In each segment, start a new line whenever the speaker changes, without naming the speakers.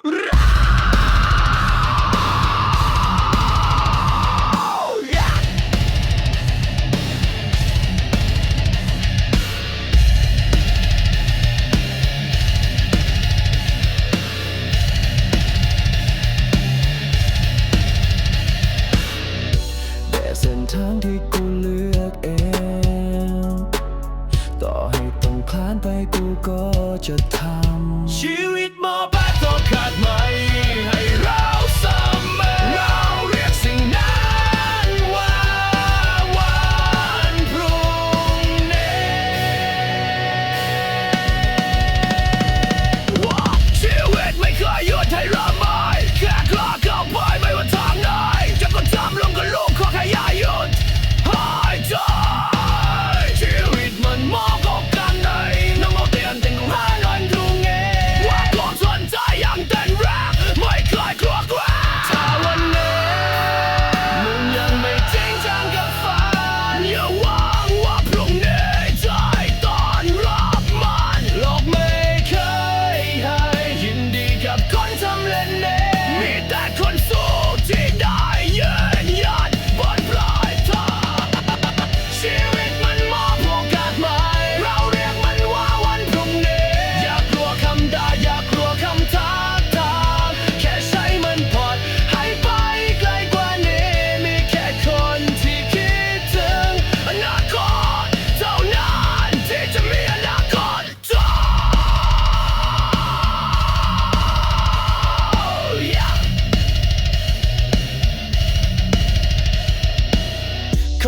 เส้นทางที่กูเลือกเอง ต่อให้ต้องผ่านไปกูก็จะทำ
ชีวิต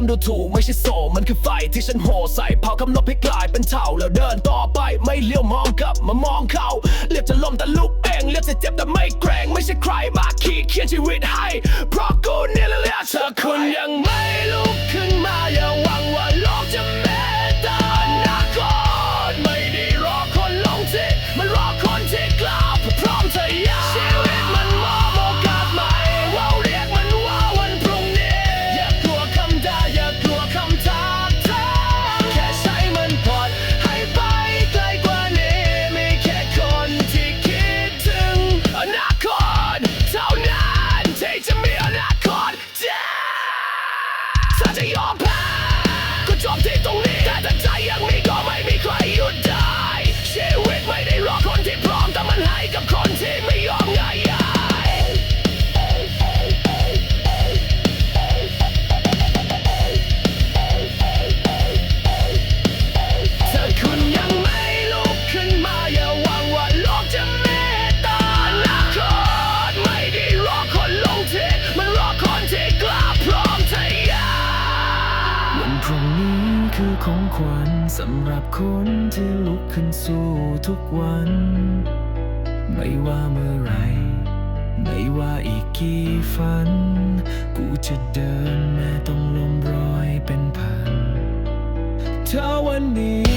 ำดูถูกไม่ใช่โสมมันคือไฟที่ฉันโหใส่เผาคำลบให้กลายเป็นเท่าแล้วเดินต่อไปไม่เลี้ยวมองกลับมามองเขาเลียบจะล้มแต่ลุกเองเลียบจะเจ็บแต่ไม่แกร่งไม่ใช่ใครมาขีดเขียนชีวิตให้เพราะ พรุ่งนี้คือของ
ขวัญสำหรับคนที่ลุกขึ้นสู้ทุกวัน ไม่ว่าเมื่อไร ไม่ว่าอีกกี่ฝัน กูจะเดินแม้ต้องลมรอยเป็นพันถ้าวันนี้